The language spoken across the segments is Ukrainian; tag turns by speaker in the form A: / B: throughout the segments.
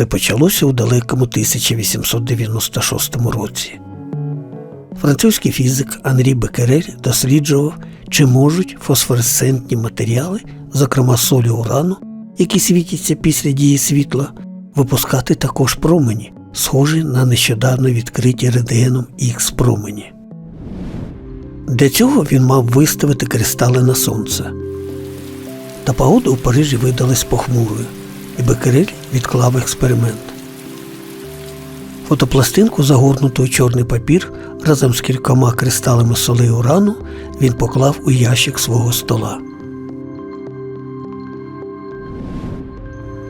A: Все почалося у далекому 1896 році. Французький фізик Анрі Бекерель досліджував, чи можуть фосфоресцентні матеріали, зокрема солі урану, які світяться після дії світла, випускати також промені, схожі на нещодавно відкриті рентгеном Х промені. Для цього він мав виставити кристали на сонце. Та погода у Парижі видалась похмурою, і Бекерель відклав експеримент. Фотопластинку, загорнуту у чорний папір, разом з кількома кристалами соли урану, він поклав у ящик свого стола.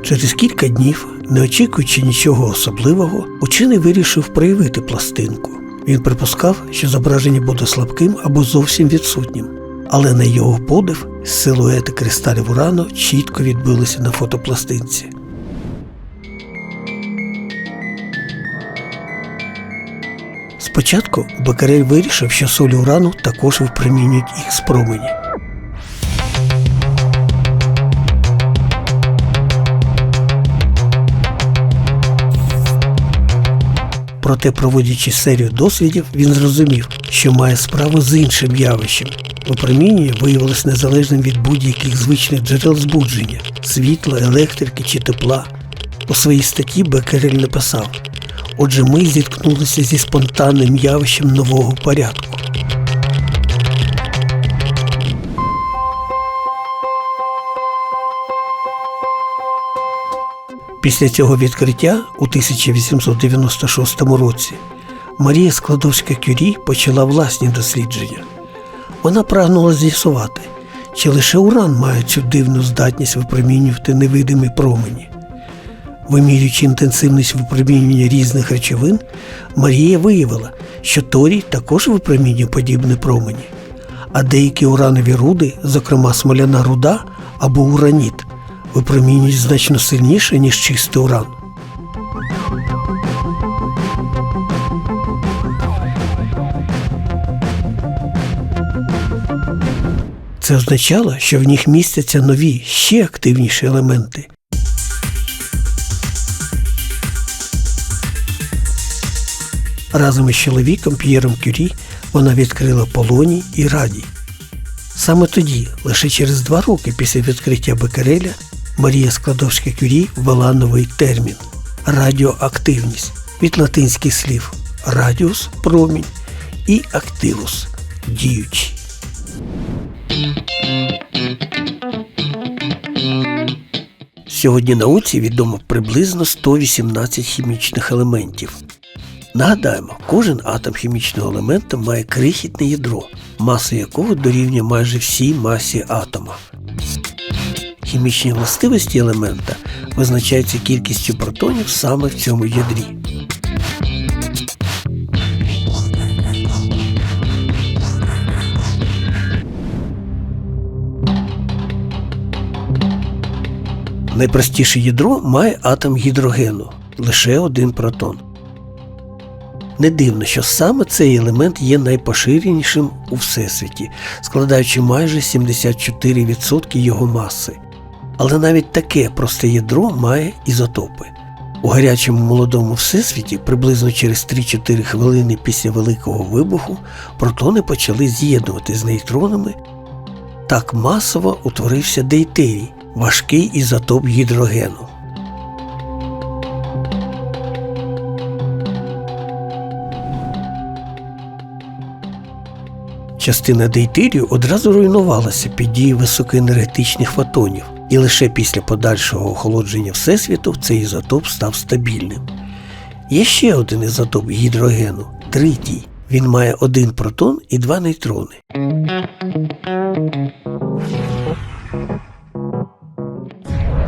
A: Через кілька днів, не очікуючи нічого особливого, учений вирішив проявити пластинку. Він припускав, що зображення буде слабким або зовсім відсутнім, але на його подив силуети кристалів урану чітко відбилися на фотопластинці. Спочатку Бекарель вирішив, що солі урану також випромінюють їх з промені. Проте, проводячи серію дослідів, він зрозумів, що має справу з іншим явищем. Випромінювання виявилось незалежним від будь-яких звичних джерел збудження світла, електрики чи тепла. У своїй статті Бекерель написав Отже, ми зіткнулися зі спонтанним явищем нового порядку. Після цього відкриття у 1896 році Марія Складовська Кюрі почала власні дослідження. Вона прагнула з'ясувати, чи лише уран має цю дивну здатність випромінювати невидимі промені. Вимірюючи інтенсивність випромінювання різних речовин, Марія виявила, що торій також випромінює подібні промені, а деякі уранові руди, зокрема смоляна руда або ураніт, випромінюють значно сильніше, ніж чистий уран. Це означало, що в них містяться нові, ще активніші елементи. Разом із чоловіком П'єром Кюрі вона відкрила полоній і радій. Саме тоді, лише через два роки після відкриття Бекереля, Марія Складовська Кюрі ввела новий термін радіоактивність від латинських слів радіус промінь і активус діючий. Сьогодні науці відомо приблизно 118 хімічних елементів. Нагадаємо, кожен атом хімічного елемента має крихітне ядро, маса якого дорівнює майже всій масі атома. Хімічні властивості елемента визначаються кількістю протонів саме в цьому ядрі. Найпростіше ядро має атом гідрогену лише один протон. Не дивно, що саме цей елемент є найпоширенішим у всесвіті, складаючи майже 74% його маси. Але навіть таке просте ядро має ізотопи. У гарячому молодому всесвіті приблизно через 3-4 хвилини після Великого вибуху протони почали з'єднувати з нейтронами. Так масово утворився дейтерій, важкий ізотоп гідрогену. Частина дейтерію одразу руйнувалася під дією високоенергетичних фотонів, і лише після подальшого охолодження Всесвіту цей ізотоп став стабільним. Є ще один ізотоп гідрогену тритій. Він має один протон і два нейтрони.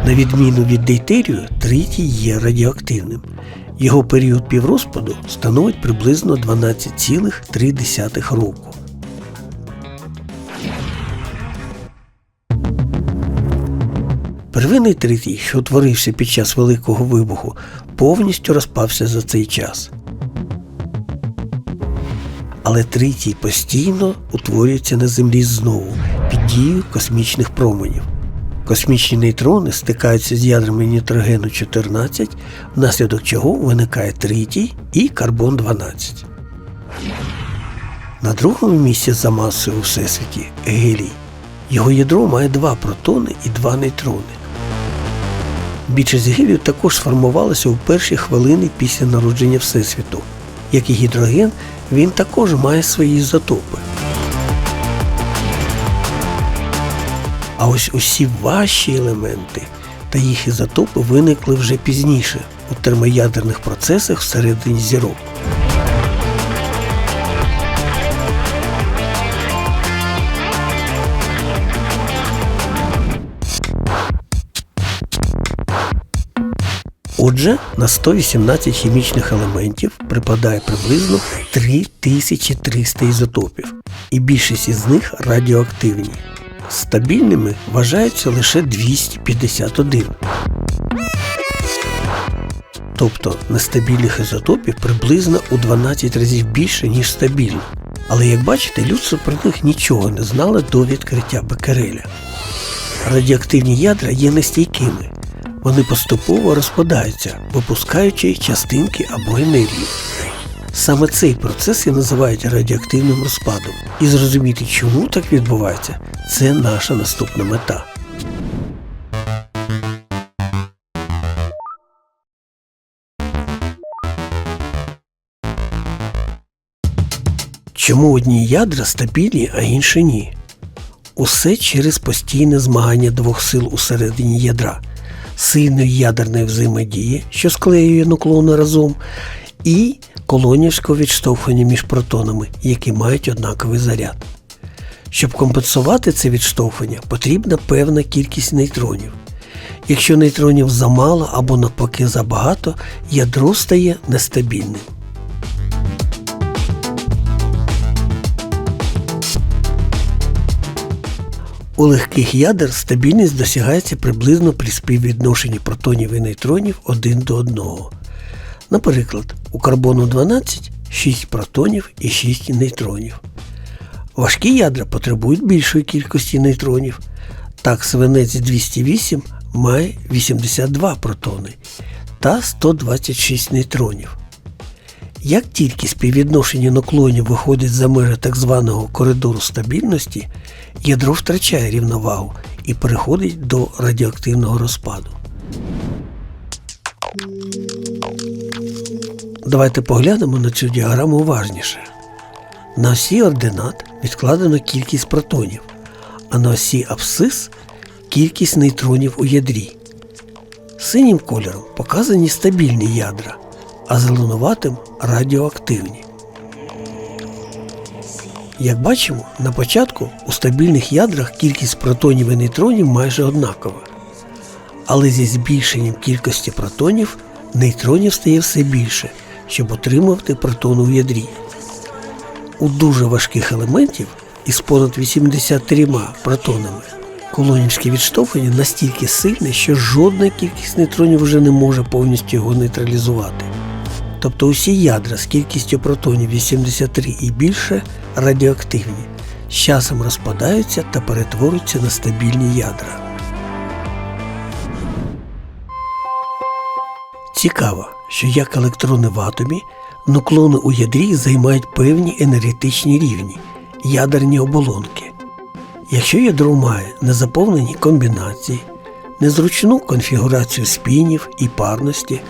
A: На відміну від дейтерію, тритій є радіоактивним. Його період піврозпаду становить приблизно 12,3 року. Первинний тритій, що утворився під час Великого вибуху, повністю розпався за цей час. Але тритій постійно утворюється на Землі знову під дією космічних променів. Космічні нейтрони стикаються з ядрами нітрогену 14, внаслідок чого виникає тритій і карбон 12. На другому місці за масою у всесвіті гелій. Його ядро має два протони і два нейтрони. Більшість гелію також сформувалася у перші хвилини після народження Всесвіту. Як і гідроген, він також має свої ізотопи. А ось усі важчі елементи та їх ізотопи виникли вже пізніше у термоядерних процесах всередині зірок. Отже, на 118 хімічних елементів припадає приблизно 3300 ізотопів, і більшість із них радіоактивні. Стабільними вважаються лише 251. Тобто нестабільних ізотопів приблизно у 12 разів більше, ніж стабільних. Але як бачите, людство про них нічого не знало до відкриття Беккереля. Радіоактивні ядра є нестійкими. Вони поступово розпадаються, випускаючи частинки або енергію. Саме цей процес і називають радіоактивним розпадом. І зрозуміти, чому так відбувається, це наша наступна мета. Чому одні ядра стабільні, а інші ні? Усе через постійне змагання двох сил усередині ядра, сильної ядерної взаємодії, що склеює нуклони разом, і колонівського відштовхування між протонами, які мають однаковий заряд. Щоб компенсувати це відштовхування, потрібна певна кількість нейтронів. Якщо нейтронів замало або навпаки забагато, ядро стає нестабільним. У легких ядер стабільність досягається приблизно при співвідношенні протонів і нейтронів один до одного. Наприклад, у карбону 12 6 протонів і 6 нейтронів. Важкі ядра потребують більшої кількості нейтронів. Так, свинець 208 має 82 протони та 126 нейтронів. Як тільки співвідношення наклонів виходить за межі так званого коридору стабільності, ядро втрачає рівновагу і переходить до радіоактивного розпаду. Давайте поглянемо на цю діаграму уважніше. На осі ординат відкладено кількість протонів, а на осі абсцис кількість нейтронів у ядрі. Синім кольором показані стабільні ядра, а зеленуватим радіоактивні. Як бачимо, на початку у стабільних ядрах кількість протонів і нейтронів майже однакова. Але зі збільшенням кількості протонів нейтронів стає все більше, щоб отримувати протон у ядрі. У дуже важких елементів із понад 83 протонами колонівське відштовхування настільки сильне, що жодна кількість нейтронів вже не може повністю його нейтралізувати. Тобто усі ядра з кількістю протонів 83 і більше радіоактивні, з часом розпадаються та перетворюються на стабільні ядра. Цікаво, що як електрони в атомі, нуклони у ядрі займають певні енергетичні рівні ядерні оболонки. Якщо ядро має незаповнені комбінації, незручну конфігурацію спінів і парності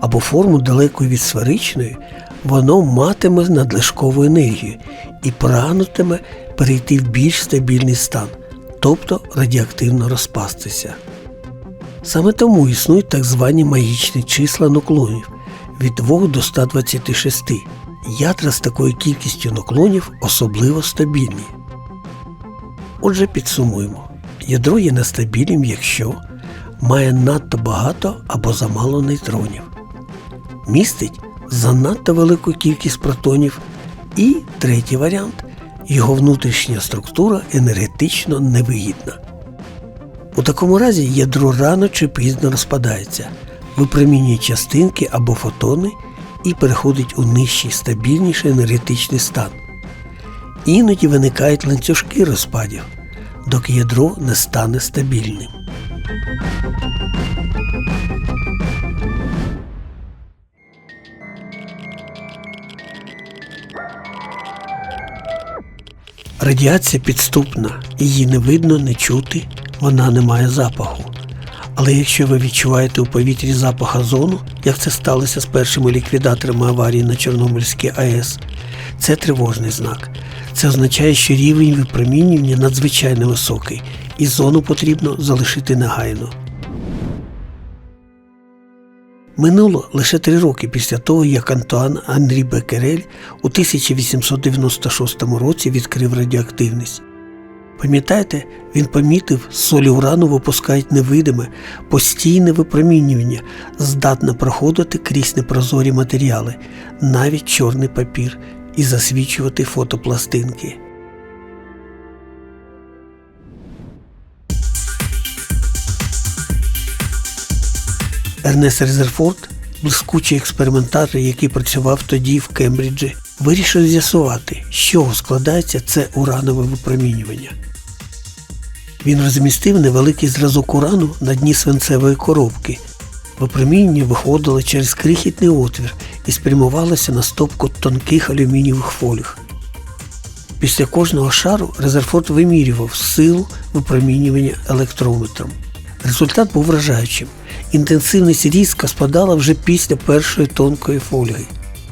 A: або форму далеко від сферичної, воно матиме надлишкову енергію і прагнутиме перейти в більш стабільний стан, тобто радіоактивно розпастися. Саме тому існують так звані магічні числа нуклонів від 2 до 126. Ядра з такою кількістю нуклонів особливо стабільні. Отже, підсумуємо. Ядро є нестабільним, якщо має надто багато або замало нейтронів, містить занадто велику кількість протонів і третій варіант його внутрішня структура енергетично невигідна. У такому разі ядро рано чи пізно розпадається, випромінює частинки або фотони і переходить у нижчий стабільніший енергетичний стан. Іноді виникають ланцюжки розпадів, доки ядро не стане стабільним. Радіація підступна, її не видно, не чути, вона не має запаху. Але якщо ви відчуваєте у повітрі запах озону, як це сталося з першими ліквідаторами аварії на Чорнобильській АЕС, це тривожний знак. Це означає, що рівень випромінювання надзвичайно високий, і зону потрібно залишити негайно. Минуло лише три роки після того, як Антуан Анрі Бекерель у 1896 році відкрив радіоактивність. Пам'ятаєте, він помітив, солі урану випускають невидиме, постійне випромінювання, здатне проходити крізь непрозорі матеріали, навіть чорний папір, і засвічувати фотопластинки. Ернест Резерфорд, блискучий експериментатор, який працював тоді в Кембриджі, вирішив з'ясувати, з чого складається це уранове випромінювання. Він розмістив невеликий зразок урану на дні свинцевої коробки. Випромінювання виходило через крихітний отвір і спрямувалося на стопку тонких алюмінієвих фольг. Після кожного шару Резерфорд вимірював силу випромінювання електрометром. Результат був вражаючим. Інтенсивність різко спадала вже після першої тонкої фольги.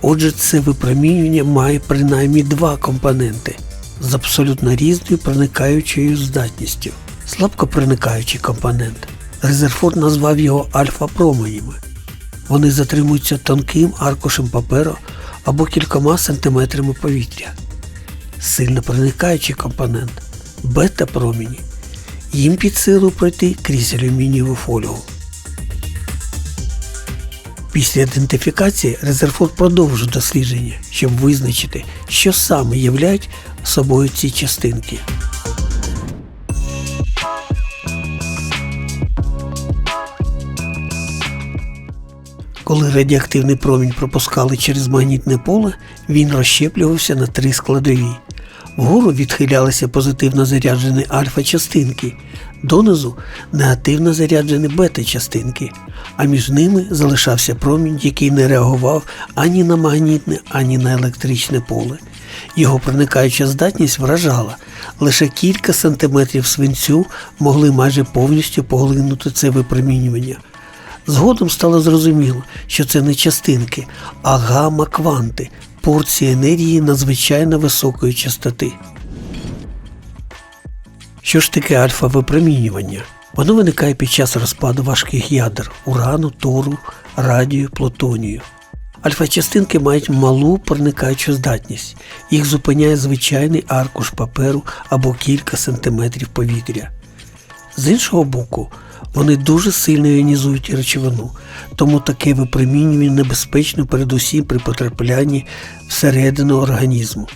A: Отже, це випромінювання має принаймні два компоненти з абсолютно різною проникаючою здатністю. Слабко проникаючий компонент. Резерфорд назвав його альфа-променями. Вони затримуються тонким аркушем паперу або кількома сантиметрами повітря. Сильно проникаючий компонент бета-промені. Їм під силу пройти крізь алюмінієву фольгу. Після ідентифікації Резерфорд продовжив дослідження, щоб визначити, що саме являють собою ці частинки. Коли радіоактивний промінь пропускали через магнітне поле, він розщеплювався на три складові. Вгору відхилялися позитивно заряджені альфа-частинки, донизу негативно заряджені бета-частинки, а між ними залишався промінь, який не реагував ані на магнітне, ані на електричне поле. Його проникаюча здатність вражала. Лише кілька сантиметрів свинцю могли майже повністю поглинути це випромінювання. Згодом стало зрозуміло, що це не частинки, а гамма-кванти, порції енергії надзвичайно високої частоти. Що ж таке альфа-випромінювання? Воно виникає під час розпаду важких ядер урану, тору, радію, плутонію. Альфа-частинки мають малу проникаючу здатність. Їх зупиняє звичайний аркуш паперу або кілька сантиметрів повітря. З іншого боку, вони дуже сильно іонізують речовину, тому таке випромінювання небезпечно передусім при потраплянні всередину організму.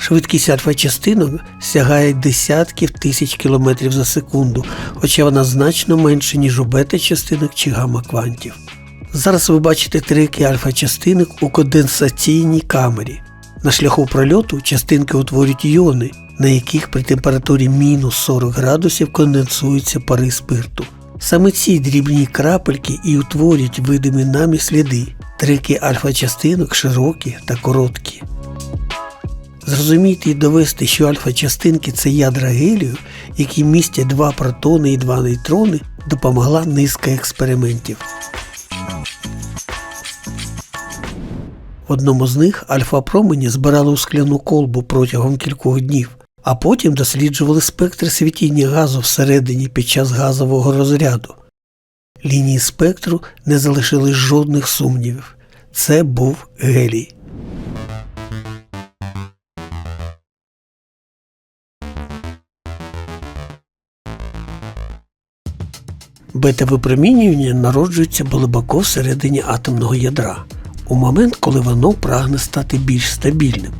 A: Швидкість альфа-частинок сягає десятків тисяч кілометрів за секунду, хоча вона значно менша, ніж у бета-частинок чи гамма-квантів. Зараз ви бачите трики альфа-частинок у конденсаційній камері. На шляху прольоту частинки утворюють іони, на яких при температурі мінус 40 градусів конденсуються пари спирту. Саме ці дрібні крапельки і утворюють видимі намі сліди. Трики альфа-частинок широкі та короткі. Зрозуміти і довести, що альфа-частинки це ядра гелію, які містять два протони і два нейтрони, допомогла низка експериментів. В одному з них альфа-промені збирали у скляну колбу протягом кількох днів, а потім досліджували спектр світіння газу всередині під час газового розряду. Лінії спектру не залишили жодних сумнівів. Це був гелій. Бета-випромінювання народжується глибоко всередині атомного ядра, у момент, коли воно прагне стати більш стабільним.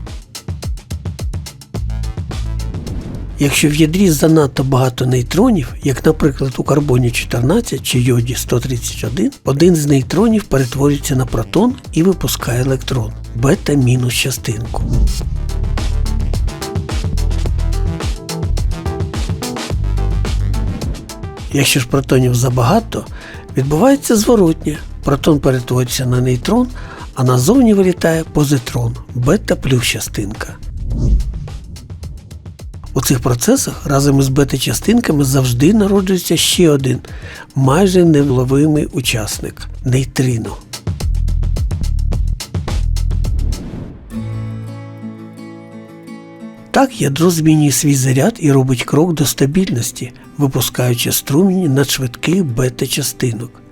A: Якщо в ядрі занадто багато нейтронів, як, наприклад, у карбоні 14 чи йоді 131, один з нейтронів перетворюється на протон і випускає електрон бета-мінус частинку. Якщо ж протонів забагато, відбувається зворотнє. Протон перетворюється на нейтрон, а назовні вилітає позитрон, бета плюс частинка. У цих процесах разом із бета-частинками завжди народжується ще один майже невловимий учасник нейтрино. Так ядро змінює свій заряд і робить крок до стабільності, випускаючи струмінь надшвидких бета-частинок.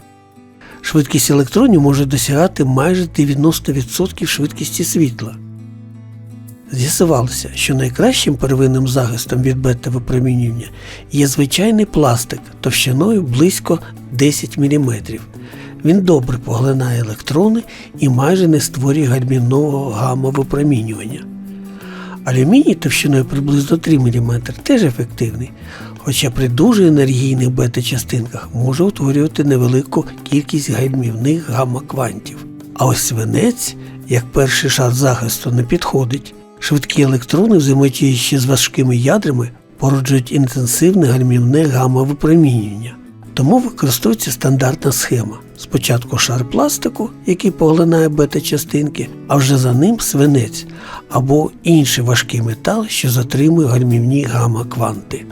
A: Швидкість електронів може досягати майже 90% швидкості світла. З'ясувалося, що найкращим первинним захистом від бета-випромінювання є звичайний пластик товщиною близько 10 мм. Він добре поглинає електрони і майже не створює гальмівного гамма-випромінювання. Алюміній товщиною приблизно 3 мм теж ефективний, хоча при дуже енергійних бета-частинках може утворювати невелику кількість гальмівних гамма-квантів. А ось свинець, як перший шар захисту, не підходить. Швидкі електрони, взаємодіючи з важкими ядрами, породжують інтенсивне гальмівне гамма-випромінювання. Тому використовується стандартна схема. Спочатку шар пластику, який поглинає бета-частинки, а вже за ним свинець або інший важкий метал, що затримує гальмівні гамма-кванти.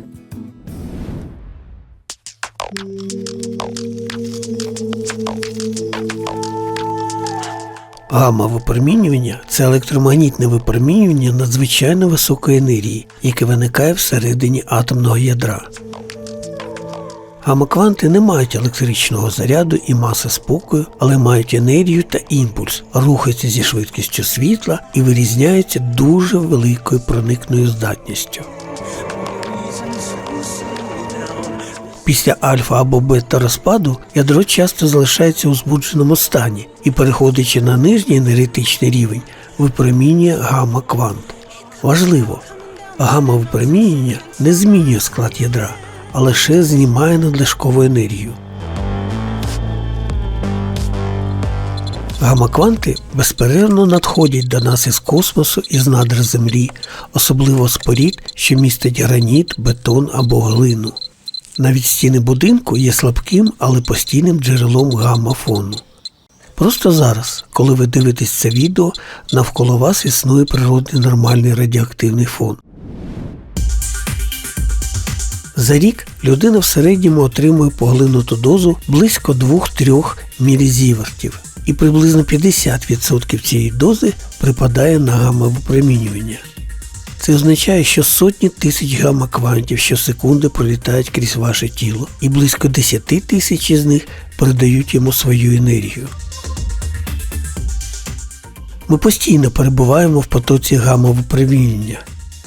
A: Гамма-випромінювання це електромагнітне випромінювання надзвичайно високої енергії, яке виникає всередині атомного ядра. Гамма-кванти не мають електричного заряду і маси спокою, але мають енергію та імпульс, рухаються зі швидкістю світла і вирізняються дуже великою проникною здатністю. Після альфа або бета розпаду ядро часто залишається у збудженому стані і, переходячи на нижній енергетичний рівень, випромінює гамма-квант. Важливо, гамма-випромінювання не змінює склад ядра, а лише знімає надлишкову енергію. Гамма-кванти безперервно надходять до нас із космосу і з надр Землі, особливо з що містять граніт, бетон або глину. Навіть стіни будинку є слабким, але постійним джерелом гамма-фону. Просто зараз, коли ви дивитесь це відео, навколо вас існує природний нормальний радіоактивний фон. За рік людина в середньому отримує поглинуту дозу близько 2-3 мілізівертів, і приблизно 50% цієї дози припадає на гамма-випромінювання. Це означає, що сотні тисяч гамма-квантів щосекунди пролітають крізь ваше тіло, і близько 10 тисяч із них передають йому свою енергію. Ми постійно перебуваємо в потоці гамма-випромінювання.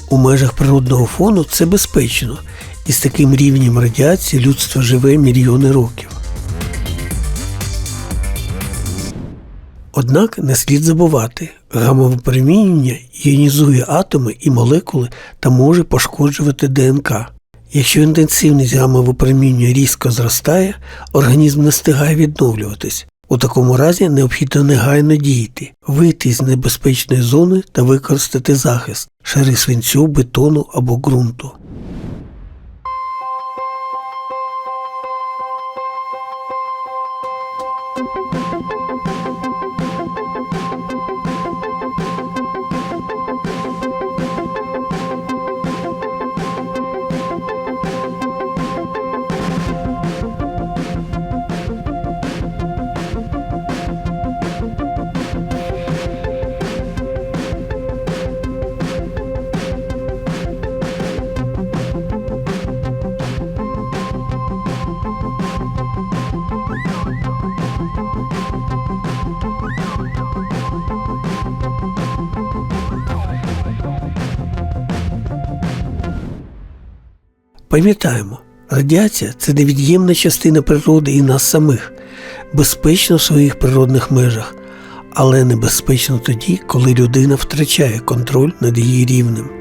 A: У межах природного фону це безпечно, і з таким рівнем радіації людство живе мільйони років. Однак не слід забувати, гамовипромінювання іонізує атоми і молекули та може пошкоджувати ДНК. Якщо інтенсивність гамовипромінювання різко зростає, організм не встигає відновлюватись. У такому разі необхідно негайно діяти, вийти з небезпечної зони та використати захист шари свинцю, бетону або ґрунту. Пам'ятаємо, радіація це невід'ємна частина природи і нас самих, безпечно в своїх природних межах, але небезпечно тоді, коли людина втрачає контроль над її рівнем.